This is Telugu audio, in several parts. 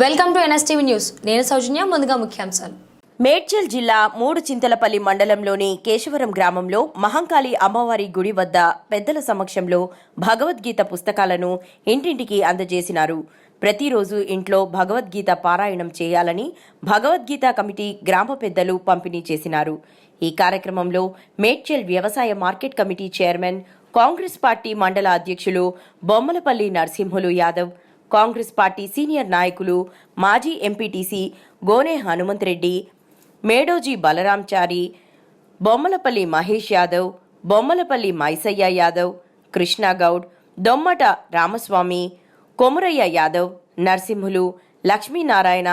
Welcome to NSTV news. నేను సౌజన్య ముందుగా ముఖ్యాంశాలు. మేడ్చల్ జిల్లా మూడు చింతలపల్లి మండలంలోని కేశవరం గ్రామంలో మహంకాళి అమ్మవారి గుడి వద్ద పెద్దల సమక్షంలో భగవద్గీత పుస్తకాలను ఇంటింటికి అందజేసినారు. ప్రతిరోజు ఇంట్లో భగవద్గీత పారాయణం చేయాలని భగవద్గీత కమిటీ గ్రామ పెద్దలు పంపిణీ చేసినారు. ఈ కార్యక్రమంలో మేడ్చల్ వ్యవసాయ market committee chairman Congress party మండల అధ్యక్షులు బొమ్మలపల్లి నరసింహులు యాదవ్ కాంగ్రెస్ పార్టీ సీనియర్ నాయకులు మాజీ ఎంపీటీసీ గోనె హనుమంత్ రెడ్డి మేడోజీ బలరాంచారి బొమ్మలపల్లి మహేష్ యాదవ్ బొమ్మలపల్లి మైసయ్య యాదవ్ కృష్ణాగౌడ్ దొమ్మట రామస్వామి కొమురయ్య యాదవ్ నరసింహులు లక్ష్మీనారాయణ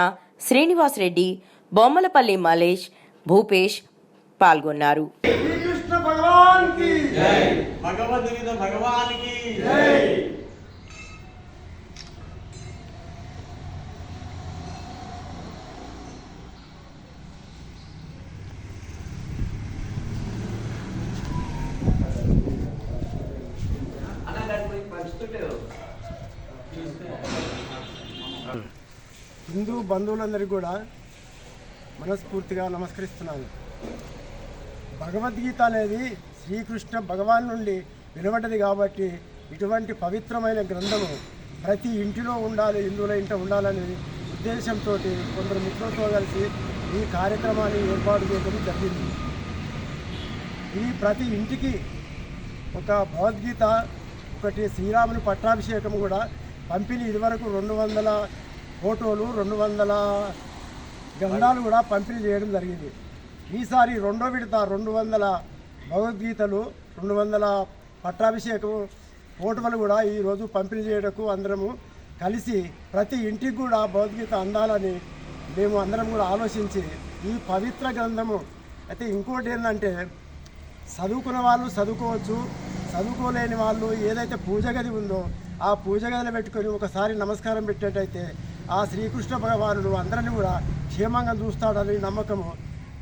శ్రీనివాస్ రెడ్డి బొమ్మలపల్లి మలేష్ భూపేష్ పాల్గొన్నారు. श्री హిందూ బంధువులందరికీ కూడా మనస్ఫూర్తిగా నమస్కరిస్తున్నాను. భగవద్గీత అనేది శ్రీకృష్ణ భగవాన్ నుండి వెలువడ్డది కాబట్టి ఇటువంటి పవిత్రమైన గ్రంథము ప్రతి ఇంటిలో ఉండాలి హిందువుల ఇంట ఉండాలనే ఉద్దేశంతో కొందరు మిత్రులతో కలిసి ఈ కార్యక్రమాన్ని ఏర్పాటు చేయడం జరిగింది. ఇది ప్రతి ఇంటికి ఒక భగవద్గీత ఒకటి శ్రీరాముని పట్టాభిషేకం కూడా పంపిణీ ఇదివరకు రెండు వందల ఫోటోలు రెండు వందల గ్రంథాలు కూడా పంపిణీ చేయడం జరిగింది. ఈసారి రెండో విడత రెండు వందల భగవద్గీతలు రెండు వందల పట్టాభిషేకం ఫోటోలు కూడా ఈరోజు పంపిణీ చేయడకు అందరము కలిసి ప్రతి ఇంటికి కూడా భగవద్గీత అందాలని మేము అందరం కూడా ఆలోచించి ఈ పవిత్ర గ్రంథము అయితే ఇంకోటి ఏంటంటే చదువుకున్న వాళ్ళు చదువుకోవచ్చు చదువుకోలేని వాళ్ళు ఏదైతే పూజ గది ఉందో ఆ పూజ గదిలో పెట్టుకొని ఒకసారి నమస్కారం పెట్టేటైతే ఆ శ్రీకృష్ణ భగవానుడు అందరిని కూడా క్షేమంగా చూస్తాడని నమ్మకము.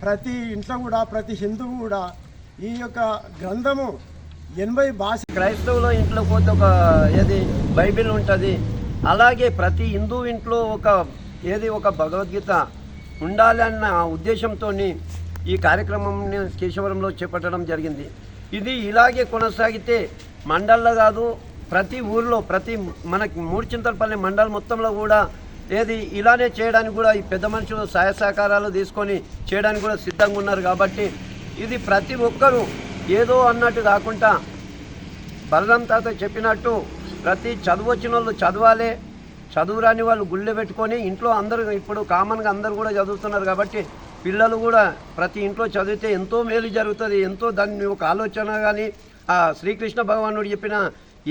ప్రతి ఇంట్లో కూడా ప్రతి హిందువు కూడా ఈ యొక్క గ్రంథము ఎనభై భాష క్రైస్తవుల ఇంట్లో పోతే ఒక ఏది బైబిల్ ఉంటుంది. అలాగే ప్రతి హిందూ ఇంట్లో ఒక ఏది ఒక భగవద్గీత ఉండాలన్న ఉద్దేశంతో ఈ కార్యక్రమంని కేశవరంలో చేపట్టడం జరిగింది. ఇది ఇలాగే కొనసాగితే మండల్లో కాదు ప్రతి ఊర్లో ప్రతి మనకి మూడు చింతలపల్లి మొత్తంలో కూడా ఏది ఇలానే చేయడానికి కూడా ఈ పెద్ద మనుషులు సహాయ సహకారాలు తీసుకొని చేయడానికి కూడా సిద్ధంగా ఉన్నారు కాబట్టి ఇది ప్రతి ఒక్కరూ ఏదో అన్నట్టు కాకుండా బలరాం తాత చెప్పినట్టు ప్రతి చదువు వచ్చిన వాళ్ళు చదవాలి చదువు రాని వాళ్ళు గుళ్ళె పెట్టుకొని ఇంట్లో అందరూ ఇప్పుడు కామన్గా అందరూ కూడా చదువుతున్నారు కాబట్టి పిల్లలు కూడా ప్రతి ఇంట్లో చదివితే ఎంతో మేలు జరుగుతుంది ఎంతో దాన్ని ఒక ఆలోచన కానీ ఆ శ్రీకృష్ణ భగవానుడు చెప్పిన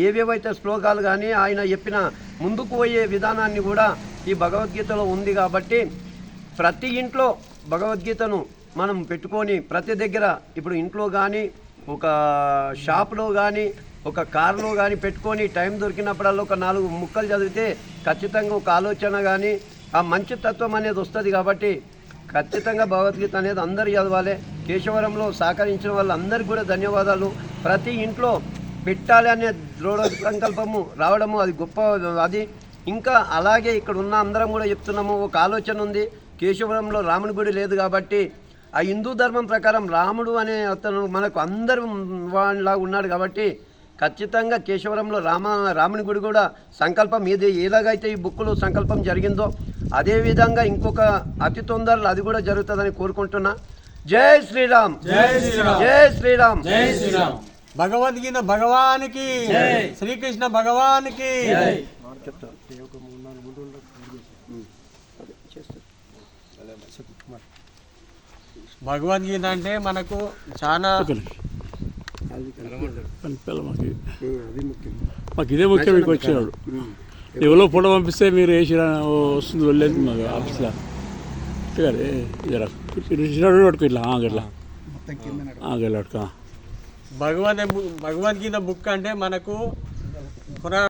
ఏవేవైతే శ్లోకాలు కానీ ఆయన చెప్పిన ముందుకు పోయే విధానాన్ని కూడా ఈ భగవద్గీతలో ఉంది కాబట్టి ప్రతి ఇంట్లో భగవద్గీతను మనం పెట్టుకొని ప్రతి దగ్గర ఇప్పుడు ఇంట్లో కానీ ఒక షాప్లో కానీ ఒక కారులో కానీ పెట్టుకొని టైం దొరికినప్పుడల్లా ఒక నాలుగు ముక్కలు చదివితే ఖచ్చితంగా ఒక ఆలోచన కానీ ఆ మంచి తత్వం అనేది వస్తుంది కాబట్టి ఖచ్చితంగా భగవద్గీత అనేది అందరు చదవాలి. కేశవరంలో సహకరించిన వాళ్ళందరికీ కూడా ధన్యవాదాలు. ప్రతి ఇంట్లో పెట్టాలి అనే దృఢ సంకల్పము రావడము అది గొప్ప అది. ఇంకా అలాగే ఇక్కడ ఉన్న అందరం కూడా చెప్తున్నాము ఒక ఆలోచన ఉంది. కేశవరంలో రాముని గుడి లేదు కాబట్టి ఆ హిందూ ధర్మం ప్రకారం రాముడు అనే అతను మనకు అందరు వాళ్ళలా ఉన్నాడు కాబట్టి ఖచ్చితంగా కేశవరంలో రామ రాముని గుడి కూడా సంకల్పం ఏది ఎలాగైతే ఈ బుక్లో సంకల్పం జరిగిందో అదే విధంగా ఇంకొక అతి తొందరలో అది కూడా జరుగుతుందని కోరుకుంటున్నా. జై శ్రీరామ్! జై శ్రీరామ్. జై శ్రీరామ్! జై శ్రీరామ్! భగవద్గీత భగవానికి శ్రీకృష్ణ భగవానికి. భగవద్గీత అంటే మనకు చాలా మాకు ఇదే ముఖ్యం. మీకు వచ్చినాడు ఎవరో ఫోటో పంపిస్తే మీరు వేసి వస్తుంది వెళ్ళేది మాకు ఆఫీస్లో. ఇట్లా ఇట్లా. ఇట్లా భగవద్ భగవద్గీత బుక్ అంటే మనకు